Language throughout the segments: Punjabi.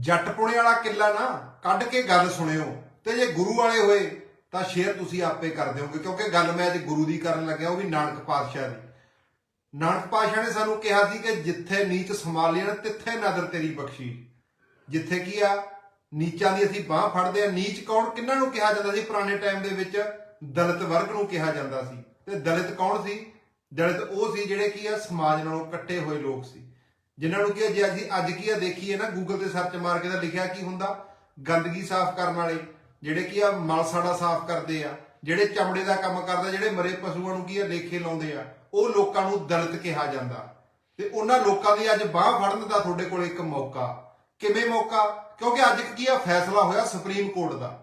ਜੱਟ ਪੁਣੇ ਵਾਲਾ ਕਿੱਲਾ ਨਾ ਕੱਢ ਕੇ ਗੱਲ ਸੁਣਿਓ ਤੇ ਜੇ ਗੁਰੂ ਵਾਲੇ ਹੋਏ ਤਾਂ ਸ਼ੇਅਰ ਤੁਸੀਂ ਆਪੇ ਕਰ ਦਿਓਗੇ, ਕਿਉਂਕਿ ਗੱਲ ਮੈਂ ਅੱਜ ਗੁਰੂ ਦੀ ਕਰਨ ਲੱਗਿਆ, ਉਹ ਵੀ ਨਾਨਕ ਪਾਤਸ਼ਾਹ ਦੀ। ਨਾਨਕ ਪਾਤਸ਼ਾਹ ਨੇ ਸਾਨੂੰ ਕਿਹਾ ਸੀ ਕਿ ਜਿੱਥੇ ਨੀਚ ਸੰਭਾਲੀ ਤਿੱਥੇ ਨਦਰ ਤੇਰੀ ਬਖਸ਼ੀ। ਜਿੱਥੇ ਕੀ ਆ, ਨੀਚਾਂ ਦੀ ਅਸੀਂ ਬਾਹ ਫੜਦੇ ਆ, ਨੀਚ ਕੌਣ? ਕਿੰਨਾਂ ਨੂੰ ਕਿਹਾ ਜਾਂਦਾ ਸੀ? ਪੁਰਾਣੇ ਟਾਈਮ ਦੇ ਵਿੱਚ ਦਲਿਤ ਵਰਗ ਨੂੰ ਕਿਹਾ ਜਾਂਦਾ ਸੀ। ਤੇ ਦਲਿਤ ਕੌਣ ਸੀ? ਦਲਿਤ ਉਹ ਸੀ ਜਿਹੜੇ ਕੀ ਆ, ਸਮਾਜ ਨਾਲੋਂ ਕੱਟੇ ਹੋਏ ਲੋਕ ਸੀ। ਜਿਨ੍ਹਾਂ ਨੂੰ ਕੀ ਆ, ਜੇ ਅਸੀਂ ਅੱਜ ਕੀ ਆ ਦੇਖੀਏ ਨਾ ਗੂਗਲ ਤੇ ਸਰਚ ਮਾਰ ਕੇ ਤਾਂ ਲਿਖਿਆ ਕੀ ਹੁੰਦਾ? ਗੰਦਗੀ ਸਾਫ਼ ਕਰਨ ਵਾਲੇ ਜਿਹੜੇ ਕੀ ਆ ਮਲ ਸਾੜਾ ਸਾਫ਼ ਕਰਦੇ ਆ ਜਿਹੜੇ ਚਮੜੇ ਦਾ ਕੰਮ ਕਰਦੇ ਜਿਹੜੇ ਮਰੇ ਪਸ਼ੂਆਂ ਨੂੰ ਕੀ ਆ ਲੇਖੇ ਲਾਉਂਦੇ ਆ ਉਹ ਲੋਕਾਂ ਨੂੰ ਦਲਿਤ ਕਿਹਾ ਜਾਂਦਾ। ਤੇ ਉਹਨਾਂ ਲੋਕਾਂ ਦੀ ਅੱਜ ਬਾਹ ਫੜਨ ਦਾ ਤੁਹਾਡੇ ਕੋਲ ਇੱਕ ਮੌਕਾ। ਕਿਵੇਂ ਮੌਕਾ? ਕਿਉਂਕਿ ਅੱਜ ਕੀ ਆ ਫੈਸਲਾ ਹੋਇਆ ਸੁਪਰੀਮ ਕੋਰਟ ਦਾ।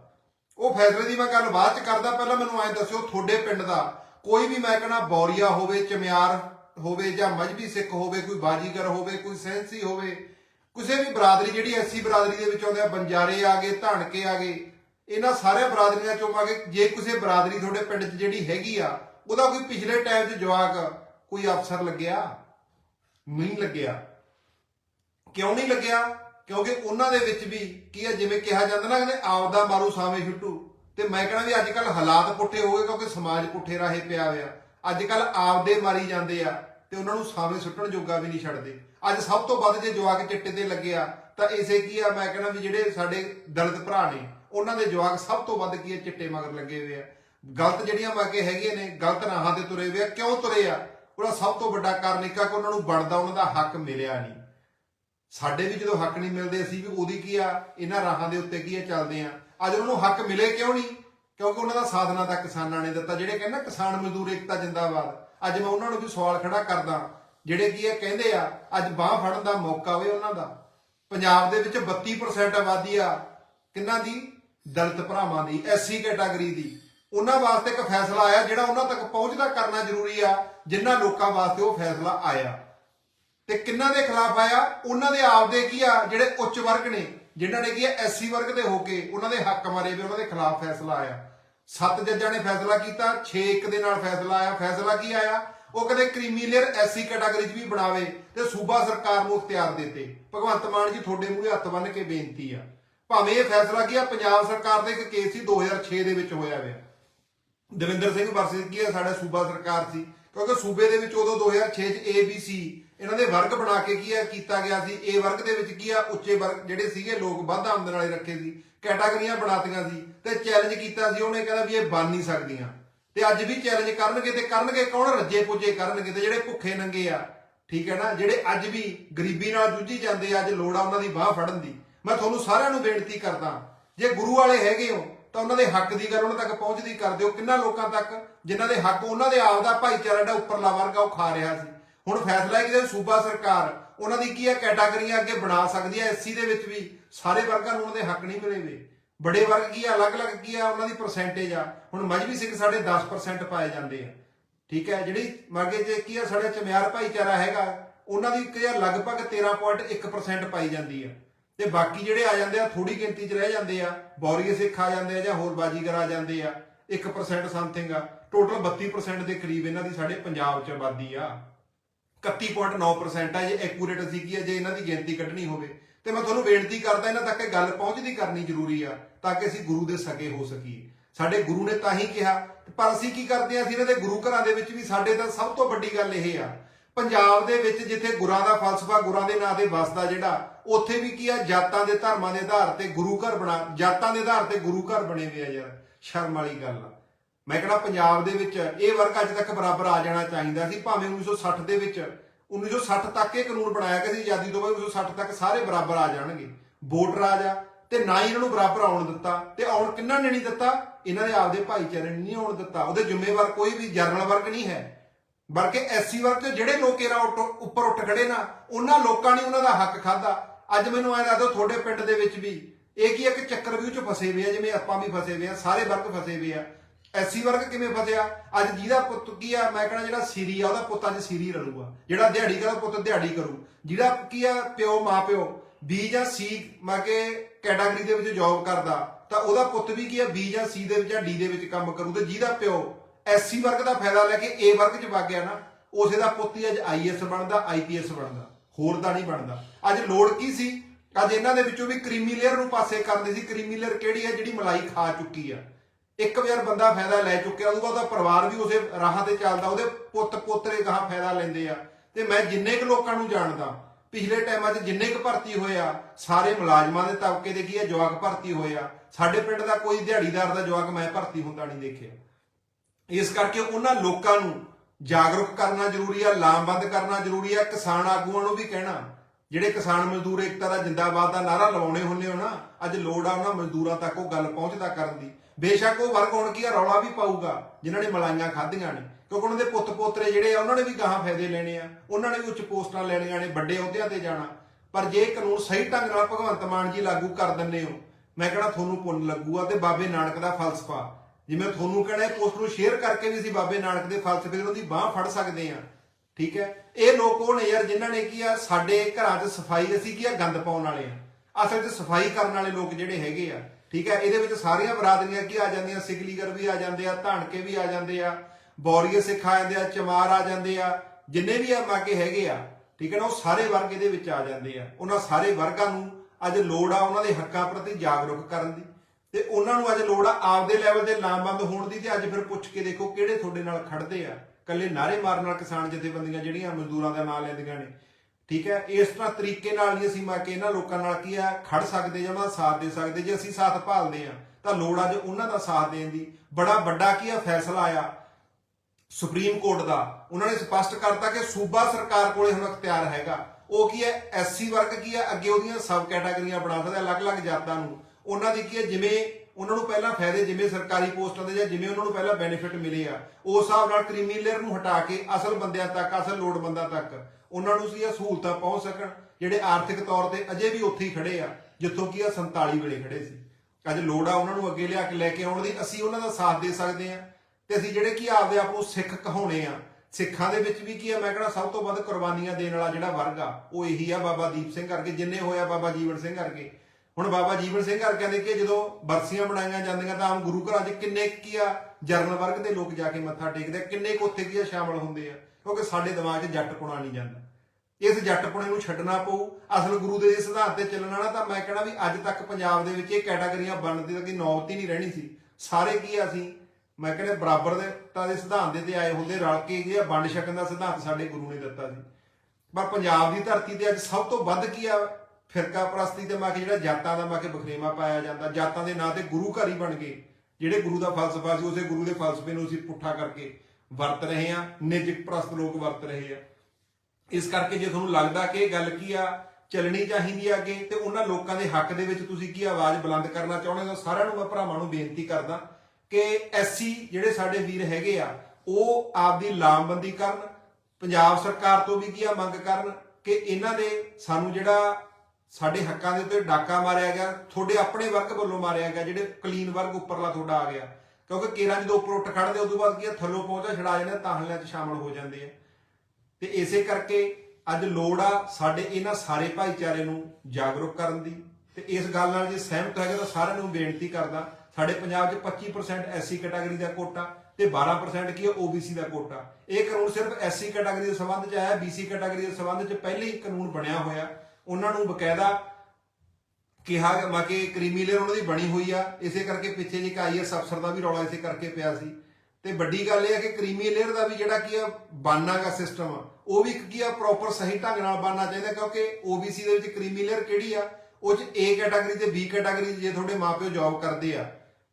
ਉਹ ਫੈਸਲੇ ਦੀ ਮੈਂ ਗੱਲ ਬਾਅਦ ਚ ਕਰਦਾ ਪਹਿਲਾਂ ਮੈਨੂੰ ਐਂ ਦੱਸਿਓ ਤੁਹਾਡੇ ਪਿੰਡ ਦਾ ਕੋਈ ਵੀ ਮੈਂ ਕਹਣਾ ਬੌਰੀਆ ਹੋਵੇ ਚਮਿਆਰ ਹੋਵੇ ਜਾਂ ਮਜਬੀ ਸਿੱਖ ਹੋਵੇ, ਕੋਈ ਬਾਜੀਗਰ ਹੋਵੇ, ਕੋਈ ਸੈਂਸੀ ਹੋਵੇ, ਕਿਸੇ ਵੀ ਬਰਾਦਰੀ ਜਿਹੜੀ ਐਸੀ ਬਰਾਦਰੀ ਦੇ ਵਿੱਚ ਆਉਂਦੇ ਆ, ਬੰਜਾਰੇ ਆ ਗਏ, ਧਾਣਕੇ ਆ ਗਏ, ਇਹਨਾਂ ਸਾਰੇ ਬਰਾਦਰੀਆਂ ਚੋਂ ਆ ਕੇ ਜੇ ਕਿਸੇ ਬਰਾਦਰੀ ਤੁਹਾਡੇ ਪਿੰਡ 'ਚ ਜਿਹੜੀ ਹੈਗੀ ਆ, ਉਹਦਾ ਕੋਈ ਪਿਛਲੇ ਟਾਈਮ 'ਚ ਜਵਾਕ ਕੋਈ ਅਫਸਰ ਲੱਗਿਆ? ਨਹੀਂ ਲੱਗਿਆ। ਕਿਉਂ ਨਹੀਂ ਲੱਗਿਆ? ਕਿਉਂਕਿ ਉਹਨਾਂ ਦੇ ਵਿੱਚ ਵੀ ਕੀ ਆ, ਜਿਵੇਂ ਕਿਹਾ ਜਾਂਦਾ ਨਾ, ਕਹਿੰਦੇ ਆਪਦਾ ਮਾਰੂ ਸਾਵੇਂ ਛੁੱਟੂ। ਤੇ ਮੈਂ ਕਹਿੰਦਾ ਵੀ ਅੱਜ ਕੱਲ ਹਾਲਾਤ ਪੁੱਠੇ ਹੋ ਗਏ ਕਿਉਂਕਿ ਸਮਾਜ ਪੁੱਠੇ ਰਾਹੇ ਪਿਆ ਹੋਇਆ। ਅੱਜ ਕੱਲ ਆਪਦੇ ਮਾਰੀ ਜਾਂਦੇ ਆ। ਤੇ ਉਹਨਾਂ ਨੂੰ ਸਾਵੇਂ ਸੁੱਟਣ ਜੋਗਾ ਵੀ ਨਹੀਂ ਛੱਡਦੇ। ਅੱਜ ਸਭ ਤੋਂ ਵੱਧ ਜੇ ਜਵਾਕ ਚਿੱਟੇ ਤੇ ਲੱਗੇ ਆ, ਤਾਂ ਇਸੇ ਕੀ ਆ, ਮੈਂ ਕਹਿੰਦਾ ਵੀ ਜਿਹੜੇ ਸਾਡੇ ਦਲਿਤ ਭਰਾ ਨੇ, ਉਹਨਾਂ ਦੇ ਜਵਾਕ ਸਭ ਤੋਂ ਵੱਧ ਕੀ ਆ, ਚਿੱਟੇ ਮਗਰ ਲੱਗੇ ਹੋਏ ਆ। ਗਲਤ ਜਿਹੜੀਆਂ ਵਾਕੇ ਹੈਗੇ ਨੇ, ਗਲਤ ਰਾਹਾਂ ਤੇ ਤੁਰੇ ਹੋਏ ਆ, ਕਿਉਂ ਤੁਰੇ ਆ? ਉਹਦਾ ਸਭ ਤੋਂ ਵੱਡਾ ਕਾਰਨ ਇੱਕ ਆ ਕਿ ਉਹਨਾਂ ਨੂੰ ਬਣਦਾ, ਉਹਨਾਂ ਦਾ ਹੱਕ ਮਿਲਿਆ ਨਹੀਂ। ਸਾਡੇ ਵੀ ਜਦੋਂ ਹੱਕ ਨਹੀਂ ਮਿਲਦੇ, ਅਸੀਂ ਵੀ ਉਹਦੀ ਕੀ ਆ, ਇਹਨਾਂ ਰਾਹਾਂ ਦੇ ਉੱਤੇ ਕੀ ਆ, ਚੱਲਦੇ ਆ। ਅੱਜ ਉਹਨਾਂ ਨੂੰ ਹੱਕ ਮਿਲੇ ਕਿਉਂ ਨਹੀਂ? ਕਿਉਂਕਿ ਉਹਨਾਂ ਦਾ ਸਾਧਨਾ ਤਾਂ ਕਿਸਾਨਾਂ ਨੇ ਦਿੱਤਾ, ਜਿਹੜੇ ਕਹਿੰਦੇ ਨਾ ਕਿਸਾਨ ਮਜ਼ਦੂਰ ਏਕਤਾ ਜਿੰਦਾਬਾਦ ਅੱਜ ਮੈਂ ਉਹਨਾਂ ਨੂੰ ਵੀ ਸਵਾਲ ਖੜਾ ਕਰਦਾ, ਜਿਹੜੇ ਕੀ ਆ ਕਹਿੰਦੇ ਆ, ਅੱਜ ਬਾਹ ਫੜਨ ਦਾ ਮੌਕਾ ਹੋਵੇ ਉਹਨਾਂ ਦਾ। ਪੰਜਾਬ ਦੇ ਵਿੱਚ 32% ਆਬਾਦੀ ਆ, ਕਿੰਨਾਂ ਦੀ? ਦਲਿਤ ਭਰਾਵਾਂ ਦੀ ਐਸਸੀ ਕੈਟਾਗਰੀ ਦੀ। ਉਹਨਾਂ ਵਾਸਤੇ ਇੱਕ ਫੈਸਲਾ ਆਇਆ, ਜਿਹੜਾ ਉਹਨਾਂ ਤੱਕ ਪਹੁੰਚਦਾ ਕਰਨਾ ਜ਼ਰੂਰੀ ਆ ਜਿਨ੍ਹਾਂ ਲੋਕਾਂ ਵਾਸਤੇ ਉਹ ਫੈਸਲਾ ਆਇਆ। ਤੇ ਕਿੰਨਾਂ ਦੇ ਖਿਲਾਫ ਆਇਆ? ਉਹਨਾਂ ਦੇ ਆਪਦੇ ਕੀ ਆ, ਜਿਹੜੇ ਉੱਚ ਵਰਗ ਨੇ, ਜਿਨ੍ਹਾਂ ਨੇ ਕੀ ਆ ਐਸਸੀ ਵਰਗ ਦੇ ਹੋ ਕੇ ਉਹਨਾਂ ਦੇ ਹੱਕ ਮਾਰੇ ਵੀ, ਉਹਨਾਂ ਦੇ ਖਿਲਾਫ ਫੈਸਲਾ ਆਇਆ। ਸੱਤ ਜੱਜਾਂ ਨੇ ਫੈਸਲਾ ਕੀਤਾ 6 ਇੱਕ ਦੇ ਨਾਲ ਫੈਸਲਾ ਆਇਆ। ਫੈਸਲਾ ਕੀ ਆਇਆ? ਉਹ ਕਹਿੰਦੇ ਕ੍ਰੀਮੀਲਰ ਐਸਸੀ ਕੈਟਾਗਰੀ 'ਚ ਵੀ ਬਣਾਵੇ ਤੇ ਸੂਬਾ ਸਰਕਾਰ ਨੂੰ ਇਖਤਿਆਰ ਦਿੱਤੇ। ਭਗਵੰਤ ਮਾਨ ਜੀ ਤੁਹਾਡੇ ਮੂਹਰੇ ਹੱਥ ਬੰਨ੍ਹ ਕੇ ਬੇਨਤੀ ਆ। ਭਾਵੇਂ ਇਹ ਫੈਸਲਾ ਕੀ ਆ, ਪੰਜਾਬ ਸਰਕਾਰ ਦੇ ਇੱਕ ਕੇਸ ਸੀ 2006 ਦੇ ਵਿੱਚ ਹੋਇਆ ਹੋਇਆ ਦਵਿੰਦਰ ਸਿੰਘ ਵਰਸਸ ਕੀ ਆ, ਸਾਡਾ ਸੂਬਾ ਸਰਕਾਰ ਸੀ। ਕਿਉਂਕਿ ਸੂਬੇ ਦੇ ਵਿੱਚ ਉਦੋਂ 2006 ਚ ਏ ਵੀ ਸੀ ਇਹਨਾਂ ਦੇ ਵਰਗ ਬਣਾ ਕੇ ਕੀ ਹੈ ਕੀਤਾ ਗਿਆ ਸੀ। ਏ ਵਰਗ ਦੇ ਵਿੱਚ ਕੀ ਆ? ਉੱਚੇ ਵਰਗ ਜਿਹੜੇ ਸੀਗੇ ਲੋਕ ਵੱਧ ਆਮਦਨ ਵਾਲੇ ਰੱਖੇ ਸੀ ਕੈਟਾਗਰੀਆਂ ਬਣਾਤੀਆਂ ਸੀ ਤੇ ਚੈਲੰਜ ਕੀਤਾ ਸੀ। ਉਹਨੇ ਕਹਿੰਦਾ ਵੀ ਇਹ ਬਣ ਨਹੀਂ ਸਕਦੀਆਂ। ਤੇ ਅੱਜ ਵੀ ਚੈਲੰਜ ਕਰਨਗੇ ਤੇ ਕਰਨਗੇ ਕੌਣ? ਰੱਜੇ ਪੁੱਜੇ ਕਰਨਗੇ ਤੇ ਜਿਹੜੇ ਭੁੱਖੇ ਨੰਗੇ ਆ ਠੀਕ ਹੈ ਨਾ? ਜਿਹੜੇ ਅੱਜ ਵੀ ਗਰੀਬੀ ਨਾਲ ਜੂਝੀ ਜਾਂਦੇ ਆ, ਅੱਜ ਲੋੜ ਆ ਉਹਨਾਂ ਦੀ ਬਾਹ ਫੜਨ ਦੀ। ਮੈਂ ਤੁਹਾਨੂੰ ਸਾਰਿਆਂ ਨੂੰ ਬੇਨਤੀ ਕਰਦਾ ਜੇ ਗੁਰੂ ਵਾਲੇ ਹੈਗੇ ਹੋ ਤਾਂ ਉਹਨਾਂ ਦੇ ਹੱਕ ਦੀ ਗੱਲ ਉਹਨਾਂ ਤੱਕ ਪਹੁੰਚਦੀ ਕਰ ਦਿਓ ਕਿੰਨਾ ਲੋਕਾਂ ਤੱਕ ਜਿਨ੍ਹਾਂ ਦੇ ਹੱਕ ਉਹਨਾਂ ਦੇ ਆਪ ਦਾ ਭਾਈਚਾਰਾ ਦਾ ਉੱਪਰਲਾ ਵਰਗਾ ਉਹ ਖਾ ਰਿਹਾ ਸੀ। ਹੁਣ ਫੈਸਲਾ ਹੈ ਕਿ ਸੂਬਾ ਸਰਕਾਰ ਉਹਨਾਂ ਦੀ ਕੀ ਹੈ ਕੈਟਾਗਰੀਆਂ ਅੱਗੇ ਬਣਾ ਸਕਦੀ ਹੈ ਐਸਸੀ ਦੇ ਵਿੱਚ ਵੀ ਸਾਰੇ ਵਰਗਾਂ ਨੂੰ ਉਹਨਾਂ ਦੇ ਹੱਕ ਨਹੀਂ ਮਿਲੇਵੇ ਬੜੇ ਵਰਗ ਕੀ ਆ, ਅਲੱਗ-ਅਲੱਗ ਕੀ ਆ, ਉਹਨਾਂ ਦੀ ਪਰਸੈਂਟੇਜ ਆ। ਹੁਣ ਮਜਬੀ ਸਿੰਘ ਸਾਡੇ 10% ਪਾਏ ਜਾਂਦੇ ਆ। ਠੀਕ ਹੈ, ਜਿਹੜੀ ਮਾਗੇ ਜੇ ਕੀ ਆ, ਸਾਡੇ ਚਮਿਆਰ ਭਾਈਚਾਰਾ ਹੈਗਾ, ਉਹਨਾਂ ਦੀ ਕੀ ਆ ਲਗਭਗ 13.1% ਪਾਈ ਜਾਂਦੀ ਆ। ਤੇ ਬਾਕੀ ਜਿਹੜੇ ਆ ਜਾਂਦੇ ਆ ਥੋੜੀ ਗਿਣਤੀ 'ਚ ਰਹਿ ਜਾਂਦੇ ਆ, ਬੌਰੀਏ ਸਿੱਖ ਆ ਜਾਂਦੇ ਆ ਜਾਂ ਹੋਰ ਬਾਜੀਗਰ ਆ ਜਾਂਦੇ ਆ 1% ਸਮਥਿੰਗ ਆ ਟੋਟਲ 32% ਦੇ ਕਰੀਬ ਇਹਨਾਂ ਦੀ ਸਾਡੇ ਪੰਜਾਬ 'ਚ ਆਬਾਦੀ ਆ। 31.9% ਆ, ਜੇ ਐਕੂਰੇਟ ਅਸੀਂ ਕੀ ਆ, ਜੇ ਇਹਨਾਂ ਦੀ ਗਿਣਤੀ ਕੱਢਣੀ ਹੋਵੇ। ਤੇ ਮੈਂ ਤੁਹਾਨੂੰ ਬੇਨਤੀ ਕਰਦਾ, ਇਹਨਾਂ ਤੱਕ ਇਹ ਗੱਲ ਪਹੁੰਚਦੀ ਕਰਨੀ ਜ਼ਰੂਰੀ ਆ, ਤਾਂ ਕਿ ਅਸੀਂ ਗੁਰੂ ਦੇ ਸਕੇ ਹੋ ਸਕੀਏ। ਸਾਡੇ ਗੁਰੂ ਨੇ ਤਾਂ ਹੀ ਕਿਹਾ ਪਰ ਅਸੀਂ ਕੀ ਕਰਦੇ ਆ, ਅਸੀਂ ਇਹਨਾਂ ਦੇ ਗੁਰੂ ਘਰਾਂ ਦੇ ਵਿੱਚ ਵੀ ਸਾਡੇ ਤਾਂ ਸਭ ਤੋਂ ਵੱਡੀ ਗੱਲ ਇਹ ਆ ਪੰਜਾਬ ਦੇ ਵਿੱਚ ਜਿੱਥੇ ਗੁਰਾਂ ਦਾ ਫਲਸਫਾ, ਗੁਰਾਂ ਦੇ ਨਾਂ ਤੇ ਵਸਦਾ ਜਿਹੜਾ, ਉੱਥੇ ਵੀ ਕੀ ਆ, ਜਾਤਾਂ ਦੇ ਧਰਮਾਂ ਦੇ ਆਧਾਰ ਤੇ ਗੁਰੂ ਘਰ ਬਣਾ, ਜਾਤਾਂ ਦੇ ਆਧਾਰ ਤੇ ਗੁਰੂ ਘਰ ਬਣੇ ਹੋਏ ਆ ਯਾਰ, ਸ਼ਰਮ ਵਾਲੀ ਗੱਲ ਆ। ਮੈਂ ਕਹਿੰਦਾ ਪੰਜਾਬ ਦੇ ਵਿੱਚ, ਇਹ ਵਰਗ ਅੱਜ ਤੱਕ ਬਰਾਬਰ ਆ ਜਾਣਾ ਚਾਹੀਦਾ ਸੀ, ਭਾਵੇਂ 1960 ਦੇ ਵਿੱਚ 1960 ਤੱਕ ਇਹ ਕਾਨੂੰਨ ਬਣਾਇਆ ਗਿਆ ਸੀ, ਆਜ਼ਾਦੀ ਤੋਂ ਬਾਅਦ 1960 ਤੱਕ ਸਾਰੇ ਬਰਾਬਰ ਆ ਜਾਣਗੇ। ਵੋਟ ਰਾਜ ਆ, ਤੇ ਨਾ ਹੀ ਇਹਨਾਂ ਨੂੰ ਬਰਾਬਰ ਆਉਣ ਦਿੱਤਾ, ਤੇ ਆਉਣ ਕਿੰਨਾ ਨੇ ਨਹੀਂ ਦਿੱਤਾ? ਇਹਨਾਂ ਦੇ ਆਪਦੇ ਭਾਈਚਾਰੇ ਨੇ ਨਹੀਂ ਆਉਣ ਦਿੱਤਾ, ਉਹਦੇ ਜ਼ਿੰਮੇਵਾਰ ਕੋਈ ਵੀ ਜਰਨਲ ਵਰਗ ਨਹੀਂ ਹੈ। ਬਲਕਿ ਐਸਸੀ ਵਰਗ ਚ ਜਿਹੜੇ ਲੋਕ ਇਹਦਾ ਉੱਪਰ ਉੱਠ ਖੜੇ ਨਾ, ਉਹਨਾਂ ਲੋਕਾਂ ਨੇ ਉਹਨਾਂ ਦਾ ਹੱਕ ਖਾਦਾ ਅੱਜ ਮੈਨੂੰ ਐਂ ਲੱਗਦਾ ਤੁਹਾਡੇ ਪਿੰਡ ਦੇ ਵਿੱਚ ਵੀ ਇਹ ਕੀ ਇੱਕ ਚੱਕਰ ਵੀ ਚ ਫਸੇ ਹੋਏ ਆ, ਜਿਵੇਂ ਆਪਾਂ ਵੀ ਫਸੇ ਹੋਏ ਆ, ਸਾਰੇ ਵਰਗ ਫਸੇ ਹੋਏ ਆ। ਐਸੀ ਵਰਗ ਕਿਵੇਂ ਫਸਿਆ? ਅੱਜ ਜਿਹਦਾ ਪੁੱਤ ਕੀ ਆ, ਮੈਂ ਕਹਿੰਦਾ ਜਿਹੜਾ ਸੀਰੀ ਆ, ਉਹਦਾ ਪੁੱਤ ਅੱਜ ਸੀਰੀ ਰਲੂਗਾ। ਜਿਹੜਾ ਦਿਹਾੜੀ ਕਰਦਾ ਪੁੱਤ ਦਿਹਾੜੀ ਕਰੂ। ਜਿਹੜਾ ਕੀ ਆ, ਪਿਓ ਮਾਂ ਪਿਓ ਬੀ ਜਾਂ ਸੀ, ਮੈਂ ਕਿ ਕੈਟਾਗਰੀ ਦੇ ਵਿੱਚ ਜੌਬ ਕਰਦਾ, ਤਾਂ ਉਹਦਾ ਪੁੱਤ ਵੀ ਕੀ ਆ, ਬੀ ਜਾਂ ਸੀ ਦੇ ਵਿੱਚ ਜਾਂ ਡੀ ਦੇ ਵਿੱਚ ਕੰਮ ਕਰੂ, ਤੇ ਜਿਹਦਾ ਪਿਓ ਐਸਸੀ ਵਰਗ ਦਾ ਫਾਇਦਾ ਲੈ ਕੇ ਏ ਵਰਗ 'ਚ ਵਗ ਗਿਆ ਨਾ, ਉਸੇ ਦਾ ਪੁੱਤ ਹੀ ਅੱਜ ਆਈਐਸ ਬਣਦਾ ਆਈਪੀਐਸ ਬਣਦਾ, ਹੋਰ ਦਾ ਨਹੀਂ ਬਣਦਾ। ਅੱਜ ਲੋੜ ਕੀ ਸੀ? ਅੱਜ ਇਹਨਾਂ ਦੇ ਵਿੱਚੋਂ ਵੀ ਕ੍ਰੀਮੀ ਲੇਅਰ ਨੂੰ ਪਾਸੇ ਕਰਦੇ ਸੀ। ਕ੍ਰੀਮੀ ਲੇਅਰ ਕਿਹੜੀ ਹੈ? ਜਿਹੜੀ ਮਲਾਈ ਖਾ ਚੁੱਕੀ ਆ। ਇੱਕ ਵਾਰ ਬੰਦਾ ਫਾਇਦਾ ਲੈ ਚੁੱਕਿਆ, ਉਹਦਾ ਉਹਦਾ ਪਰਿਵਾਰ ਵੀ ਉਸੇ ਰਾਹਾਂ ਤੇ ਚੱਲਦਾ, ਉਹਦੇ ਪੁੱਤ ਪੋਤਰੇ ਗਾਹ ਫਾਇਦਾ ਲੈਂਦੇ ਆ। ਤੇ ਮੈਂ ਜਿੰਨੇ ਕੁ ਲੋਕਾਂ ਨੂੰ ਜਾਣਦਾ, ਪਿਛਲੇ ਟਾਈਮਾਂ 'ਚ ਜਿੰਨੇ ਕੁ ਭਰਤੀ ਹੋਏ ਆ, ਸਾਰੇ ਮੁਲਾਜ਼ਮਾਂ ਦੇ ਤਬਕੇ ਦੇ ਕੀ ਆ, ਜਵਾਕ ਭਰਤੀ ਹੋਏ ਆ। ਸਾਡੇ ਪਿੰਡ ਦਾ ਕੋਈ ਦਿਹਾੜੀਦਾਰ ਦਾ ਜਵਾਕ ਮੈਂ ਭਰਤੀ ਹੁੰਦਾ ਨਹੀਂ ਦੇਖਿਆ। ਇਸ ਕਰਕੇ ਉਹਨਾਂ ਲੋਕਾਂ ਨੂੰ ਜਾਗਰੂਕ ਕਰਨਾ ਜ਼ਰੂਰੀ ਆ, ਲਾਮਬੰਦ ਕਰਨਾ ਜ਼ਰੂਰੀ ਆ, ਕਿਸਾਨ ਆਗੂਆਂ ਨੂੰ ਵੀ ਕਹਿਣਾ, ਜਿਹੜੇ ਕਿਸਾਨ ਮਜ਼ਦੂਰ ਏਕਤਾ ਦਾ ਜਿੰਦਾਬਾਦ ਦਾ ਨਾਰਾ ਲਵਾਉਣੇ ਹੁੰਦੇ ਹੋ ਨਾ, ਅੱਜ ਲੋੜ ਆ ਉਹਨਾਂ ਮਜ਼ਦੂਰਾਂ ਤੱਕ ਉਹ ਗੱਲ ਪਹੁੰਚਦਾ ਕਰਨ ਦੀ। ਬੇਸ਼ੱਕ ਉਹ ਵਰਗ ਹੁਣ ਕੀ ਆ, ਰੌਲਾ ਵੀ ਪਾਊਗਾ, ਜਿਨ੍ਹਾਂ ਨੇ ਮਲਾਈਆਂ ਖਾਧੀਆਂ ਨੇ, ਕਿਉਂਕਿ ਉਹਨਾਂ ਦੇ ਪੁੱਤ ਪੋਤਰੇ ਜਿਹੜੇ ਆ, ਉਹਨਾਂ ਨੇ ਵੀ ਗਾਹਾਂ ਫਾਇਦੇ ਲੈਣੇ ਆ, ਉਹਨਾਂ ਨੇ ਵੀ ਉੱਚ ਪੋਸਟਾਂ ਲੈਣੀਆਂ ਨੇ, ਵੱਡੇ ਅਹੁਦਿਆਂ ਤੇ ਜਾਣਾ। ਪਰ ਜੇ ਕਾਨੂੰਨ ਸਹੀ ਢੰਗ ਨਾਲ ਭਗਵੰਤ ਮਾਨ ਜੀ ਲਾਗੂ ਕਰ ਦਿੰਦੇ ਹੋ, ਮੈਂ ਕਹਿੰਦਾ ਤੁਹਾਨੂੰ ਪੁੰਨ ਲੱਗੂਗਾ ਤੇ ਬਾਬੇ ਨਾਨਕ ਦਾ ਫਲਸਫਾ। ਜਿਵੇਂ ਤੁਹਾਨੂੰ ਕਹਿਣਾ, ਇਹ ਪੋਸਟ ਨੂੰ ਸ਼ੇਅਰ ਕਰਕੇ ਵੀ ਅਸੀਂ ਬਾਬੇ ਨਾਨਕ ਦੇ ਫਲਸਫੇ ਦੇ ਉਹਦੀ ਬਾਹ ਫੜ ਸਕਦੇ ਆ ਠੀਕ ਹੈ? ਇਹ ਲੋਕ ਉਹ ਨੇ ਯਾਰ ਜਿਨ੍ਹਾਂ ਨੇ ਕੀ ਆ, ਸਾਡੇ ਘਰਾਂ 'ਚ ਸਫ਼ਾਈ ਅਸੀਂ ਕੀ ਆ, ਗੰਦ ਪਾਉਣ ਵਾਲੇ ਆ। ਅਸਲ 'ਚ ਸਫ਼ਾਈ ਕਰਨ ਵਾਲੇ ਲੋਕ ਜਿਹੜੇ ਹੈਗੇ ਆ, ਠੀਕ ਹੈ? ਇਹਦੇ ਵਿੱਚ ਸਾਰੀਆਂ ਬਰਾਦਰੀਆਂ ਕੀ ਆ ਜਾਂਦੀਆਂ, ਸਿੱਖ ਲੀਗਰ ਵੀ ਆ ਜਾਂਦੇ ਆ ਧਾਨਕੇ ਵੀ ਆ ਜਾਂਦੇ ਆ, ਬੌਰੀਏ ਸਿੱਖ ਆ ਜਾਂਦੇ ਆ, ਚਮਾਰ ਆ ਜਾਂਦੇ ਆ, ਜਿੰਨੇ ਵੀ ਆ ਮਾਕੇ ਹੈਗੇ ਆ, ਠੀਕ ਹੈ ਨਾ, ਉਹ ਸਾਰੇ ਵਰਗ ਇਹਦੇ ਵਿੱਚ ਆ ਜਾਂਦੇ ਆ। ਉਹਨਾਂ ਸਾਰੇ ਵਰਗਾਂ ਨੂੰ ਅੱਜ ਲੋੜ ਆ ਉਹਨਾਂ ਦੇ ਹੱਕਾਂ ਪ੍ਰਤੀ ਜਾਗਰੂਕ ਕਰਨ ਦੀ। ਤੇ ਉਹਨਾਂ ਨੂੰ ਅੱਜ ਲੋੜ ਆ ਆਪਦੇ ਲੈਵਲ ਤੇ ਲਾਮਬੰਦ ਹੋਣ ਦੀ ਤੇ ਅੱਜ ਫਿਰ ਪੁੱਛ ਕੇ ਦੇਖੋ ਕਿਹੜੇ ਤੁਹਾਡੇ ਨਾਲ ਖੜਦੇ ਆ। ਕੱਲੇ ਨਾਰੇ ਮਾਰਨ ਨਾਲ ਕਿਸਾਨ ਜਥੇਬੰਦੀਆਂ ਜਿਹੜੀਆਂ ਮਜ਼ਦੂਰਾਂ ਦਾ ਨਾਂ ਲੈਂਦੀਆਂ ਨੇ। ਠੀਕ ਹੈ, ਇਸ ਤਰ੍ਹਾਂ ਤਰੀਕੇ ਨਾਲ ਹੀ ਅਸੀਂ ਮਾ ਕੇ ਇਹਨਾਂ ਲੋਕਾਂ ਨਾਲ ਕੀ ਆ ਖੜ ਸਕਦੇ ਜਾਂ ਉਹਨਾਂ ਦਾ ਸਾਥ ਦੇ ਸਕਦੇ, ਜੇ ਅਸੀਂ ਸਾਥ ਭਾਲਦੇ ਆ, ਤਾਂ ਲੋੜ ਅੱਜ ਉਹਨਾਂ ਦਾ ਸਾਥ ਦੇਣ ਦੀ। ਬੜਾ ਵੱਡਾ ਕੀ ਆ ਫੈਸਲਾ ਆਇਆ ਸੁਪਰੀਮ ਕੋਰਟ ਦਾ। ਉਹਨਾਂ ਨੇ ਸਪਸ਼ਟ ਕਰਤਾ ਕਿ ਸੂਬਾ ਸਰਕਾਰ ਕੋਲੇ ਹੁਣ ਅਖਤਿਆਰ ਹੈਗਾ। ਉਹ ਕੀ ਹੈ ਐਸਸੀ ਵਰਗ ਕੀ ਹੈ ਅੱਗੇ ਉਹਦੀਆਂ ਸਬ ਕੈਟਾਗਰੀਆਂ ਬਣਾ ਸਕਦੇ, ਅਲੱਗ-ਅਲੱਗ ਜਾਤਾਂ ਨੂੰ। ਉਹਨਾਂ ਦੀ ਕੀ ਹੈ ਜਿਵੇਂ ਉਹਨਾਂ ਨੂੰ ਪਹਿਲਾਂ ਫਾਇਦੇ, ਜਿਵੇਂ ਸਰਕਾਰੀ ਪੋਸਟਾਂ ਦੇ ਜਾਂ ਜਿਵੇਂ ਉਹਨਾਂ ਨੂੰ ਪਹਿਲਾਂ ਬੈਨੀਫਿਟ ਮਿਲੇ ਆ ਉਸ ਹਿਸਾਬ ਨਾਲ ਕ੍ਰੀਮੀ ਲੇਅਰ ਨੂੰ ਹਟਾ ਕੇ ਅਸਲ ਬੰਦਿਆਂ ਤੱਕ, ਅਸਲ ਲੋੜਵੰਦਾਂ ਤੱਕ ਉਹਨਾਂ ਨੂੰ ਸੀ ਇਹ ਸਹੂਲਤਾਂ ਪਹੁੰਚ ਸਕਣ। ਜਿਹੜੇ ਆਰਥਿਕ ਤੌਰ ਤੇ ਅਜੇ ਵੀ ਉੱਥੇ ਹੀ ਖੜੇ ਆ, ਜਿੱਥੋਂ ਕੀ ਆ 47 ਵੇਲੇ ਖੜੇ ਸੀ। ਅੱਜ ਲੋੜ ਆ ਉਹਨਾਂ ਨੂੰ ਅੱਗੇ ਲਿਆ ਕੇ, ਲੈ ਕੇ ਆਉਣ ਦੀ, ਅਸੀਂ ਉਹਨਾਂ ਦਾ ਸਾਥ ਦੇ ਸਕਦੇ ਆ। ਤੇ ਅਸੀਂ ਜਿਹੜੇ ਕੀ ਆਪਦੇ ਆਪ ਨੂੰ ਸਿੱਖ ਕਹਾਉਣੇ ਆ, ਸਿੱਖਾਂ ਦੇ ਵਿੱਚ ਵੀ ਕੀ ਆ, ਮੈਂ ਕਹਿੰਦਾ ਸਭ ਤੋਂ ਵੱਧ ਕੁਰਬਾਨੀਆਂ ਦੇਣ ਵਾਲਾ ਜਿਹੜਾ ਵਰਗ ਆ, ਉਹ ਇਹੀ ਆ ਬਾਬਾ ਦੀਪ ਸਿੰਘ ਕਰਕੇ ਜਿੰਨੇ ਹੋਇਆ ਬਾਬਾ ਜੀਵਨ ਸਿੰਘ ਕਰਕੇ ਹੁਣ ਬਾਬਾ ਜੀਵਨ ਸਿੰਘ ਕਰਕੇ ਕਹਿੰਦੇ ਕਿ ਜਦੋਂ ਬਰਸੀਆਂ ਬਣਾਈਆਂ ਜਾਂਦੀਆਂ ਤਾਂ ਆਮ ਗੁਰੂ ਘਰਾਂ 'ਚ ਕਿੰਨੇ ਕੁ ਕੀ ਆ ਜਰਨਲ ਵਰਗ ਦੇ ਲੋਕ ਜਾ ਕੇ ਮੱਥਾ ਟੇਕਦੇ ਆ, ਕਿੰਨੇ ਕੁ ਉੱਥੇ ਕੀ ਆ ਸ਼ਾਮਲ ਹੁੰਦੇ ਆ ਕਿਉਂਕਿ ਸਾਡੇ ਦਿਮਾਗ 'ਚ ਜੱਟਪੁਣਾ ਨਹੀਂ ਜਾਂਦਾ। ਇਸ ਜੱਟਪੁਣੇ ਨੂੰ ਛੱਡਣਾ ਪਊ ਅਸਲ ਗੁਰੂ ਦੇ ਸਿਧਾਂਤ ਤੇ ਚੱਲਣਾ ਨਾ ਤਾਂ ਮੈਂ ਕਹਿਣਾ ਵੀ ਅੱਜ ਤੱਕ ਪੰਜਾਬ ਦੇ ਵਿੱਚ ਇਹ ਕੈਟਾਗਰੀਆਂ ਬਣਦੀ ਤਾਂ ਕਿ ਨੌਬਤ ਹੀ ਨਹੀਂ ਰਹਿਣੀ ਸੀ। ਸਾਰੇ ਕੀ ਆ ਅਸੀਂ ਮੈਂ ਕਹਿੰਦਾ ਬਰਾਬਰ ਦੇ ਤਾਂ ਦੇ ਸਿਧਾਂਤ ਦੇ ਤੇ ਆਏ ਹੁੰਦੇ ਰਲ ਕੇ ਕੀ ਆ ਵੰਡ ਛਕਣ ਦਾ ਸਿਧਾਂਤ ਸਾਡੇ ਗੁਰੂ ਨੇ ਦਿੱਤਾ ਸੀ। ਪਰ ਪੰਜਾਬ ਦੀ ਧਰਤੀ ਤੇ ਅੱਜ ਸਭ ਤੋਂ ਵੱਧ ਕੀ ਆ ਫਿਰਕਾ ਪ੍ਰਸਤੀ ਤੇ ਮਾ ਕੇ ਜਿਹੜਾ ਜਾਤਾਂ ਦਾ ਮਾ ਕੇ ਬਖਰੇਵਾ ਪਾਇਆ ਜਾਂਦਾ। ਜਾਤਾਂ ਦੇ ਨਾਂ ਤੇ ਗੁਰੂ ਘਰ ਹੀ ਬਣ ਗਏ। ਜਿਹੜੇ ਗੁਰੂ ਦਾ ਫਲਸਫਾ ਸੀ, ਉਸੇ ਗੁਰੂ ਦੇ ਫਲਸਫੇ ਨੂੰ ਅਸੀਂ ਪੁੱਠਾ ਕਰਕੇ ਵਰਤ ਰਹੇ ਆ ਨਿਜਕ ਪ੍ਰਸਤ ਲੋਕ ਵਰਤ ਰਹੇ ਆ। ਇਸ ਕਰਕੇ ਜੇ ਤੁਹਾਨੂੰ ਲੱਗਦਾ ਕਿ ਇਹ ਗੱਲ ਕੀ ਆ, ਚੱਲਣੀ ਚਾਹੀਦੀ ਆ ਅੱਗੇ, ਤੇ ਉਹਨਾਂ ਲੋਕਾਂ ਦੇ ਹੱਕ ਦੇ ਵਿੱਚ ਤੁਸੀਂ ਕੀ ਆਵਾਜ਼ ਬੁਲੰਦ ਕਰਨਾ ਚਾਹੁੰਦੇ ਹੋ, ਸਾਰਿਆਂ ਨੂੰ ਮੈਂ ਭਰਾਵਾਂ ਨੂੰ ਬੇਨਤੀ ਕਰਦਾ ਕਿ ਐਸਸੀ ਜਿਹੜੇ ਸਾਡੇ ਵੀਰ ਹੈਗੇ ਆ, ਉਹ ਆਪਦੀ ਲਾਮਬੰਦੀ ਕਰਨ, ਪੰਜਾਬ ਸਰਕਾਰ ਤੋਂ ਵੀ ਕੀ ਆ ਮੰਗ ਕਰਨ ਕਿ ਇਹਨਾਂ ਦੇ ਸਾਨੂੰ ਜਿਹੜਾ ਸਾਡੇ ਹੱਕਾਂ ਦੇ ਉੱਤੇ ਡਾਕਾ ਮਾਰਿਆ ਗਿਆ ਤੁਹਾਡੇ ਆਪਣੇ ਵਰਗ ਵੱਲੋਂ ਮਾਰਿਆ ਗਿਆ ਜਿਹੜੇ ਕਲੀਨ ਵਰਗ ਉੱਪਰਲਾ ਤੁਹਾਡਾ ਆ ਗਿਆ। ਕਿਉਂਕਿ ਕੇਰਾਂ ਜਦੋਂ ਉੱਪਰ ਉੱਠ ਖੜਦੇ ਉਦੋਂ ਬਾਅਦ ਕੀ ਆ ਥੱਲੋਂ ਪਹੁੰਚਾ ਛੜਾ ਜਾਂਦੇ ਆ, ਤਾਹਲਿਆਂ 'ਚ ਸ਼ਾਮਲ ਹੋ ਜਾਂਦੇ ਆ। ਤੇ ਇਸੇ ਕਰਕੇ ਅੱਜ ਲੋੜ ਆ ਸਾਡੇ ਇਹਨਾਂ ਸਾਰੇ ਭਾਈਚਾਰੇ ਨੂੰ ਜਾਗਰੂਕ ਕਰਨ ਦੀ। ਤੇ ਇਸ ਗੱਲ ਨਾਲ ਜੇ ਸਹਿਮਤ ਹੈਗੇ ਤਾਂ ਸਾਰਿਆਂ ਨੂੰ ਬੇਨਤੀ ਕਰਦਾ ਸਾਡੇ ਪੰਜਾਬ 'ਚ 25% ਐਸਸੀ ਕੈਟਾਗਰੀ ਦਾ ਕੋਟਾ ਤੇ 12% ਕੀ ਹੈ? OBC ਦਾ ਕੋਟਾ। ਇਹ ਕਾਨੂੰਨ ਸਿਰਫ ਐਸਸੀ ਕੈਟਾਗਰੀ ਦੇ ਸੰਬੰਧ 'ਚ ਆਇਆ BC ਕੈਟਾਗਰੀ ਦੇ ਸੰਬੰਧ 'ਚ ਪਹਿਲੇ ਹੀ ਕਾਨੂੰਨ ਬਣਿਆ ਹੋਇਆ। ਉਹਨਾਂ ਨੂੰ ਬਕਾਇਦਾ ਕਿਹਾ ਮਾ ਕਿ ਕ੍ਰੀਮੀ ਲੇਅਰ ਉਹਨਾਂ ਦੀ ਬਣੀ ਹੋਈ ਆ, ਇਸੇ ਕਰਕੇ ਪਿੱਛੇ ਜੇ ਆਈਐਸ ਅਫਸਰ ਦਾ ਵੀ ਰੌਲਾ ਇਸੇ ਕਰਕੇ ਪਿਆ ਸੀ। ਤੇ ਵੱਡੀ ਗੱਲ ਇਹ ਹੈ ਕਿ ਕ੍ਰੀਮੀ ਲੇਅਰ ਦਾ ਵੀ ਜਿਹੜਾ ਕੀ ਆ ਬਾਨਾ ਦਾ ਸਿਸਟਮ ਆ ਉਹ ਵੀ ਕੀ ਆ ਪ੍ਰੋਪਰ ਸਹੀ ਢੰਗ ਨਾਲ ਬਣਨਾ ਚਾਹੀਦਾ, ਕਿਉਂਕਿ OBC ਦੇ ਵਿੱਚ ਕ੍ਰੀਮੀ ਲੇਅਰ ਕਿਹੜੀ ਆ, ਉਹ ਚ A ਕੈਟਾਗਰੀ ਤੇ B ਕੈਟਾਗਰੀ ਜੇ ਤੁਹਾਡੇ ਮਾਪਿਓ ਜੌਬ ਕਰਦੇ ਆ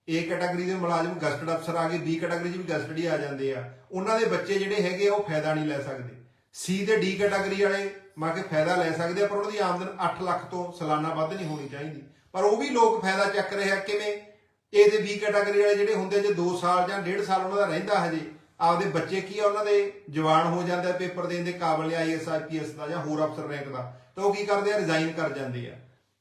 ਏ ਕੈਟਾਗਰੀ ਦੇ ਮੁਲਾਜ਼ਮ ਗਸਟਡ ਅਫਸਰ ਆ ਗਏ ਬੀ ਕੈਟਾਗਰੀ 'ਚ ਵੀ ਗਸਟਡੀ ਆ ਜਾਂਦੇ ਆ। ਉਹਨਾਂ ਦੇ ਬੱਚੇ ਜਿਹੜੇ ਹੈਗੇ ਆ, ਉਹ ਫਾਇਦਾ ਨਹੀਂ ਲੈ ਸਕਦੇ। ਸੀ ਤੇ ਡੀ ਕੈਟਾਗਰੀ ਵਾਲੇ ਮੈਂ ਕਿ ਫਾਇਦਾ ਲੈ ਸਕਦੇ ਆ, ਪਰ ਉਹਨਾਂ ਦੀ ਆਮਦਨ 8 ਲੱਖ ਤੋਂ ਸਾਲਾਨਾ ਵੱਧ ਨਹੀਂ ਹੋਣੀ ਚਾਹੀਦੀ। ਪਰ ਉਹ ਵੀ ਲੋਕ ਫਾਇਦਾ ਚੱਕ ਰਹੇ ਆ, ਕਿਵੇਂ A ਤੇ ਬੀ ਕੈਟਾਗਰੀ ਵਾਲੇ ਜਿਹੜੇ ਹੁੰਦੇ ਜੇ 2 ਸਾਲ ਜਾਂ 1.5 ਸਾਲ ਉਹਨਾਂ ਦਾ ਰਹਿੰਦਾ ਹਜੇ, ਆਪਦੇ ਬੱਚੇ ਕੀ ਆ, ਉਹਨਾਂ ਦੇ ਜਵਾਨ ਹੋ ਜਾਂਦੇ ਆ ਪੇਪਰ ਦੇਣ ਦੇ ਕਾਬਲ ਆ ਆਈਐਸ ਆਈਪੀਐਸ ਦਾ ਜਾਂ ਹੋਰ ਅਫਸਰ ਰੈਂਕ ਦਾ, ਤਾਂ ਉਹ ਕੀ ਕਰਦੇ ਆ ਰਿਜ਼ਾਈਨ ਕਰ ਜਾਂਦੇ ਆ।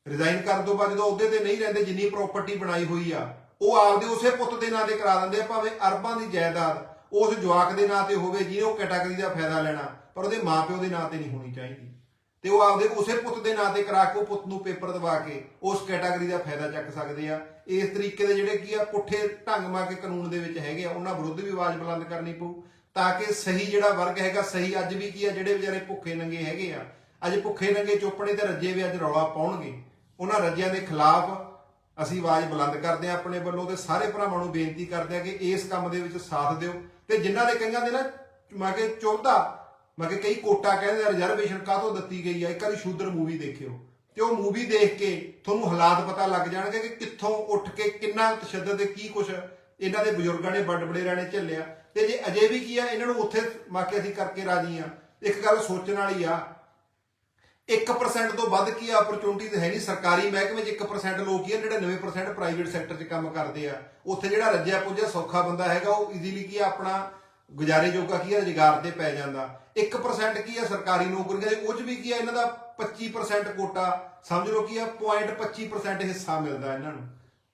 ਰਿਜ਼ਾਈਨ ਕਰਨ ਤੋਂ ਬਾਅਦ ਜਦੋਂ ਉਹਦੇ ਤੇ ਨਹੀਂ ਰਹਿੰਦੇ, ਜਿੰਨੀ ਪ੍ਰਾਪਰਟੀ ਬਣਾਈ ਹੋਈ ਆ, ਉਹ ਆਪਦੇ ਉਸੇ ਪੁੱਤ ਦੇ ਨਾਂ ਤੇ ਕਰਾ ਦਿੰਦੇ ਆ, ਭਾਵੇਂ ਅਰਬਾਂ ਦੀ ਜਾਇਦਾਦ ਉਸ ਜਵਾਕ ਦੇ ਨਾਂ ਤੇ ਹੋਵੇ, ਜਿਹਨੇ ਉਹ ਕੈਟਾਗਰੀ ਦਾ ਫਾਇਦਾ ਲੈਣਾ। ਪਰ ਉਹਦੇ ਮਾਪਿਓ ਦੇ ਨਾਂ ਤੇ ਨਹੀਂ ਹੋਣੀ ਚਾਹੀਦੀ। ਤੇ ਉਹ ਆਪਦੇ ਉਸੇ ਪੁੱਤ ਦੇ ਨਾਂ ਤੇ ਕਰਾ ਕੇ ਉਹ ਪੁੱਤ ਨੂੰ ਪੇਪਰ ਦਵਾ ਕੇ ਉਸ ਕੈਟਾਗਰੀ ਦਾ ਫਾਇਦਾ ਚੱਕ ਸਕਦੇ ਆ। ਇਸ ਤਰੀਕੇ ਦੇ ਜਿਹੜੇ ਕੀ ਆ, ਪੁੱਠੇ ਢੰਗ ਮਾ ਕੇ ਕਾਨੂੰਨ ਦੇ ਵਿੱਚ ਹੈਗੇ ਆ, ਉਹਨਾਂ ਵਿਰੁੱਧ ਵੀ ਆਵਾਜ਼ ਬੁਲੰਦ ਕਰਨੀ ਪਊ, ਤਾਂ ਕਿ ਸਹੀ ਜਿਹੜਾ ਵਰਗ ਹੈਗਾ, ਸਹੀ ਅੱਜ ਵੀ ਕੀ ਆ, ਜਿਹੜੇ ਵਿਚਾਰੇ ਭੁੱਖੇ ਨੰਗੇ ਹੈਗੇ ਆ, ਅੱਜ ਭੁੱਖੇ ਨੰਗੇ ਚੋਪੜੇ ਤੇ ਰੱਜੇ ਵੀ ਅੱਜ ਰੌਲਾ ਪਾਉਣਗੇ। ਉਹਨਾਂ ਰੱਜਿਆਂ ਦੇ ਖਿਲਾਫ ਅਸੀਂ ਆਵਾਜ਼ ਬੁਲੰਦ ਕਰਦੇ ਹਾਂ ਆਪਣੇ ਵੱਲੋਂ ਤੇ ਸਾਰੇ ਭਰਾਵਾਂ ਨੂੰ ਬੇਨਤੀ ਕਰਦੇ ਹਾਂ ਕਿ ਇਸ ਕੰਮ ਦੇ ਵਿੱਚ ਸਾਥ ਦਿਓ। ਤੇ ਜਿਨ੍ਹਾਂ ਦੇ ਕਈਆਂ ਦੇ ਨਾ ਮੈਂ ਕਿ ਚੋਦਾ ਮੈਂ ਕਿ ਕਈ ਕੋਟਾ ਕਹਿੰਦੇ ਰਿਜ਼ਰਵੇਸ਼ਨ ਕਾਹਤੋਂ ਦਿੱਤੀ ਗਈ ਆ? ਇੱਕ ਵਾਰੀ ਸ਼ੂਦਰ ਮੂਵੀ ਦੇਖਿਓ। ਤੇ ਉਹ ਮੂਵੀ ਦੇਖ ਕੇ ਤੁਹਾਨੂੰ ਹਾਲਾਤ ਪਤਾ ਲੱਗ ਜਾਣਗੇ ਕਿ ਕਿੱਥੋਂ ਉੱਠ ਕੇ ਕਿੰਨਾ ਤਸ਼ੱਦਦ ਤੇ ਕੀ ਕੁਛ ਇਹਨਾਂ ਦੇ ਬਜ਼ੁਰਗਾਂ ਨੇ ਵੱਡ ਵਡੇਰਿਆਂ ਨੇ ਝੱਲਿਆ। ਤੇ ਜੇ ਅਜੇ ਵੀ ਕੀ ਆ, ਇਹਨਾਂ ਨੂੰ ਉੱਥੇ ਮਾਕੇ ਅਸੀਂ ਕਰਕੇ ਰਾਜੀ ਆ। ਇੱਕ ਗੱਲ ਸੋਚਣ ਵਾਲੀ ਆ 1% ਤੋਂ ਵੱਧ ਕੀ ਆਪਰਚੁਨਿਟੀ ਤੇ ਹੈ ਨਹੀਂ। ਸਰਕਾਰੀ ਮਹਿਕਮੇ 'ਚ 1% ਲੋਕ ਹੀ ਆ 99% ਪ੍ਰਾਈਵੇਟ ਸੈਕਟਰ 'ਚ ਕੰਮ ਕਰਦੇ ਆ। ਉੱਥੇ ਜਿਹੜਾ ਰੱਜਿਆ ਪੁੱਜਿਆ ਸੌਖਾ ਬੰਦਾ ਹੈਗਾ, ਉਹ ਈਜ਼ੀਲੀ ਕੀ ਆ, ਆਪਣਾ ਗੁਜ਼ਾਰੇ ਜੋਗਾ ਕੀ ਹੈ? ਰੁਜ਼ਗਾਰ ਤੇ ਪੈ ਜਾਂਦਾ। 1% ਕੀ ਆ ਸਰਕਾਰੀ ਨੌਕਰੀਆਂ ਦੇ। ਉਹ 'ਚ ਵੀ ਕੀ ਆ ਇਹਨਾਂ ਦਾ 25% ਕੋਟਾ। ਸਮਝ ਲਓ ਕੀ ਆ 0.25% ਹਿੱਸਾ ਮਿਲਦਾ ਇਹਨਾਂ ਨੂੰ।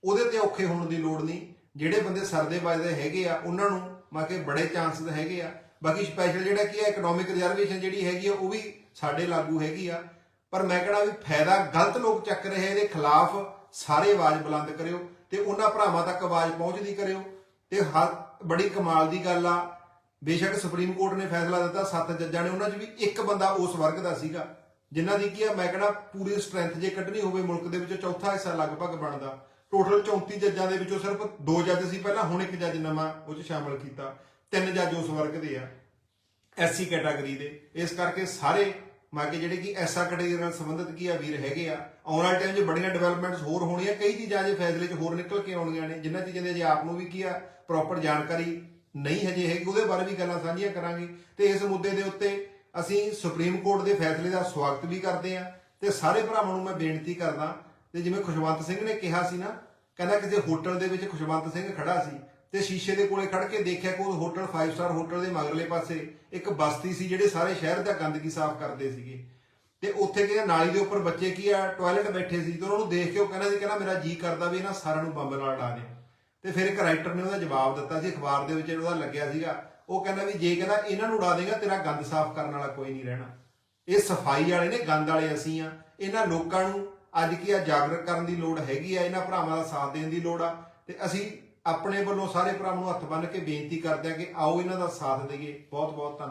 ਉਹਦੇ ਤੇ ਔਖੇ ਹੋਣ ਦੀ ਲੋੜ ਨਹੀਂ। ਜਿਹੜੇ ਬੰਦੇ ਸਰਦੇ ਵੱਜਦੇ ਹੈਗੇ ਆ, ਉਹਨਾਂ ਨੂੰ ਮਾ ਕਿ ਬੜੇ ਚਾਂਸਸ ਹੈਗੇ ਆ। ਬਾਕੀ ਸਪੈਸ਼ਲ ਜਿਹੜਾ ਕੀ ਆ ਇਕਨੋਮਿਕ ਰਿਜ਼ਰਵੇਸ਼ਨ ਜਿਹੜੀ ਹੈਗੀ ਆ, ਉਹ ਵੀ ਸਾਡੇ ਲਾਗੂ ਹੈਗੀ ਆ। ਪਰ ਮੈਂ ਕਹਣਾ ਵੀ ਫਾਇਦਾ ਗਲਤ ਲੋਕ ਚੱਕ ਰਹੇ ਇਹਦੇ ਖਿਲਾਫ ਸਾਰੇ ਆਵਾਜ਼ ਬੁਲੰਦ ਕਰਿਓ ਤੇ ਉਹਨਾਂ ਭਰਾਵਾਂ ਤੱਕ ਆਵਾਜ਼ ਪਹੁੰਚਦੀ ਕਰਿਓ। ਤੇ ਹਰ ਬੜੀ ਕਮਾਲ ਦੀ ਗੱਲ ਆ। ਬੇਸ਼ੱਕ ਸੁਪਰੀਮ ਕੋਰਟ ਨੇ ਫੈਸਲਾ ਦਿੱਤਾ, ਸੱਤ ਜੱਜਾਂ ਨੇ, ਉਹਨਾਂ 'ਚ ਵੀ ਇੱਕ ਬੰਦਾ ਉਸ ਵਰਗ ਦਾ ਸੀਗਾ, ਜਿਨ੍ਹਾਂ ਦੀ ਕੀ ਆ, ਮੈਂ ਕਹਣਾ ਪੂਰੀ ਸਟਰੈਂਥ ਜੇ ਕੱਢਣੀ ਹੋਵੇ ਮੁਲਕ ਦੇ ਵਿੱਚੋਂ, ਚੌਥਾ ਹਿੱਸਾ ਲਗਭਗ ਬਣਦਾ। ਟੋਟਲ 34 ਜੱਜਾਂ ਦੇ ਵਿੱਚੋਂ ਸਿਰਫ ਦੋ ਜੱਜ ਸੀ ਪਹਿਲਾਂ, ਹੁਣ ਇੱਕ ਜੱਜ ਨਵਾਂ ਉਹ 'ਚ ਸ਼ਾਮਲ ਕੀਤਾ। ਤਿੰਨ ਜੱਜ ਉਸ ਵਰਗ ਦੇ ਆ ਐਸਸੀ ਕੈਟਾਗਰੀ ਦੇ। ਇਸ ਕਰਕੇ ਸਾਰੇ ਮਾਗੇ ਜਿਹੜੇ ਕਿ ਐਸਾ ਕੈਟਾਗਰੀ ਨਾਲ ਸੰਬੰਧਿਤ ਕੀ ਆ, ਵੀਰ ਹੈਗੇ ਆ, ਆਉਣ ਵਾਲੇ ਟਾਈਮ 'ਚ ਬੜੀਆਂ ਡਿਵੈਲਪਮੈਂਟਸ ਹੋਰ ਹੋਣੀਆਂ, ਕਈ ਚੀਜ਼ਾਂ ਜੇ ਫੈਸਲੇ 'ਚ ਹੋਰ ਨਿਕਲ ਕੇ ਆਉਣੀਆਂ ਨੇ, ਜਿਨ੍ਹਾਂ ਚੀਜ਼ਾਂ ਦੇ ਜੇ ਆਪ ਨੂੰ ਵੀ ਕੀ ਆ ਪ੍ਰੋਪਰ ਜਾਣਕਾਰੀ ਨਹੀਂ ਹਜੇ ਹੈਗੀ, ਉਹਦੇ ਬਾਰੇ ਵੀ ਗੱਲਾਂ ਸਾਂਝੀਆਂ ਕਰਾਂਗੇ। ਤੇ ਇਸ ਮੁੱਦੇ ਦੇ ਉੱਤੇ ਅਸੀਂ ਸੁਪਰੀਮ ਕੋਰਟ ਦੇ ਫੈਸਲੇ ਦਾ ਸਵਾਗਤ ਵੀ ਕਰਦੇ ਆ ਤੇ ਸਾਰੇ ਭਰਾਵਾਂ ਨੂੰ ਮੈਂ ਬੇਨਤੀ ਕਰਦਾ, ਤੇ ਜਿਵੇਂ ਖੁਸ਼ਵੰਤ ਸਿੰਘ ਨੇ ਕਿਹਾ ਸੀ ਨਾ, ਕਹਿੰਦਾ ਕਿਸੇ ਹੋਟਲ ਦੇ ਵਿੱਚ ਖੁਸ਼ਵੰਤ ਸਿੰਘ ਖੜਾ ਸੀ, ਤੇ ਸ਼ੀਸ਼ੇ ਦੇ ਕੋਲੇ ਖੜ ਕੇ ਦੇਖਿਆ ਕਿ ਉਹ ਹੋਟਲ 5 ਸਟਾਰ ਹੋਟਲ ਦੇ ਮਗਰਲੇ ਪਾਸੇ ਇੱਕ ਬਸਤੀ ਸੀ, ਜਿਹੜੇ ਸਾਰੇ ਸ਼ਹਿਰ ਦਾ ਗੰਦਗੀ ਸਾਫ਼ ਕਰਦੇ ਸੀਗੇ। ਤੇ ਉੱਥੇ ਕਿਹਾ, ਨਾਲੀ ਦੇ ਉੱਪਰ ਬੱਚੇ ਕੀ ਆ ਟਾਇਲਟ ਬੈਠੇ ਸੀ, ਤੇ ਉਹਨਾਂ ਨੂੰ ਦੇਖ ਕੇ ਉਹ ਕਹਿੰਦਾ ਸੀ, ਕਹਿੰਦਾ ਮੇਰਾ ਜੀ ਕਰਦਾ ਵੀ ਇਹਨਾਂ ਸਾਰਿਆਂ ਨੂੰ ਬੰਬ ਨਾਲ ਲਾ ਦੇ। ਤੇ ਫਿਰ ਇੱਕ ਰਾਈਟਰ ਨੇ ਉਹਦਾ ਜਵਾਬ ਦਿੱਤਾ ਸੀ, ਅਖਬਾਰ ਦੇ ਵਿੱਚ ਉਹਦਾ ਲੱਗਿਆ ਸੀਗਾ, ਉਹ ਕਹਿੰਦਾ ਵੀ ਜੇ ਕਹਿੰਦਾ ਇਹਨਾਂ ਨੂੰ ਉਡਾ ਦੇਗਾ, ਤੇਰਾ ਗੰਦ ਸਾਫ਼ ਕਰਨ ਵਾਲਾ ਕੋਈ ਨਹੀਂ ਰਹਿਣਾ। ਇਹ ਸਫ਼ਾਈ ਵਾਲੇ ਨੇ ਗੰਦ ਵਾਲੇ ਅਸੀਂ ਆ, ਇਹਨਾਂ ਲੋਕਾਂ ਨੂੰ ਅੱਜ ਕੀ ਆ ਜਾਗਰਤ ਕਰਨ ਦੀ ਲੋੜ ਹੈਗੀ ਆ, ਇਹਨਾਂ ਭਰਾਵਾਂ ਦਾ ਸਾਥ ਦੇਣ ਦੀ ਲੋੜ ਆ, ਤੇ ਅਸੀਂ ਆਪਣੇ ਵੱਲੋਂ ਸਾਰੇ ਭਰਾਵਾਂ ਨੂੰ ਹੱਥ ਬੰਨ੍ਹ ਕੇ ਬੇਨਤੀ ਕਰਦੇ ਆ ਕਿ ਆਓ ਇਹਨਾਂ ਦਾ ਸਾਥ ਦੇਈਏ। ਬਹੁਤ ਬਹੁਤ ਧੰਨਵਾਦ।